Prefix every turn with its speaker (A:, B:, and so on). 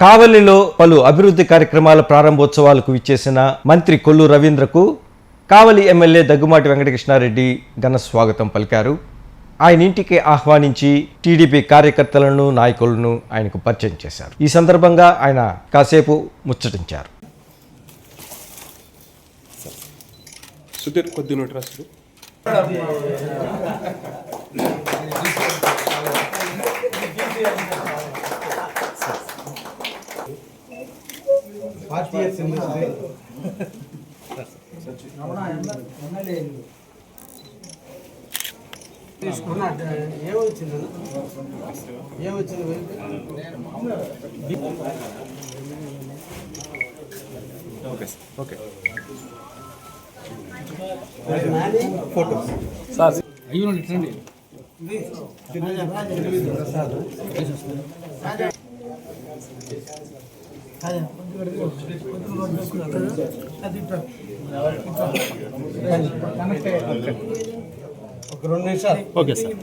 A: కావలిలో పలు అభివృద్ధి కార్యక్రమాల ప్రారంభోత్సవాలకు విచ్చేసిన మంత్రి కొల్లు రవీంద్రకు కావలి ఎమ్మెల్యే దగ్గుమాటి వెంకటకృష్ణారెడ్డి ఘన స్వాగతం పలికారు. ఆయన ఇంటికి ఆహ్వానించి టీడీపీ కార్యకర్తలను నాయకులను ఆయనకు పరిచయం చేశారు. ఈ సందర్భంగా ఆయన కాసేపు ముచ్చటించారు.
B: సుధీర్ కొద్ది
C: ఫార్టీ ఇయర్స్ ఇండస్ట్రీ తీసుకున్నా ఏమొచ్చింది ఏమొచ్చింది
B: ఓకే ఓకే
C: ఫోటోస్
D: అయ్యో ఇట్లండి
C: ఒక రెండు నిమిషాలు
B: ఓకే సార్.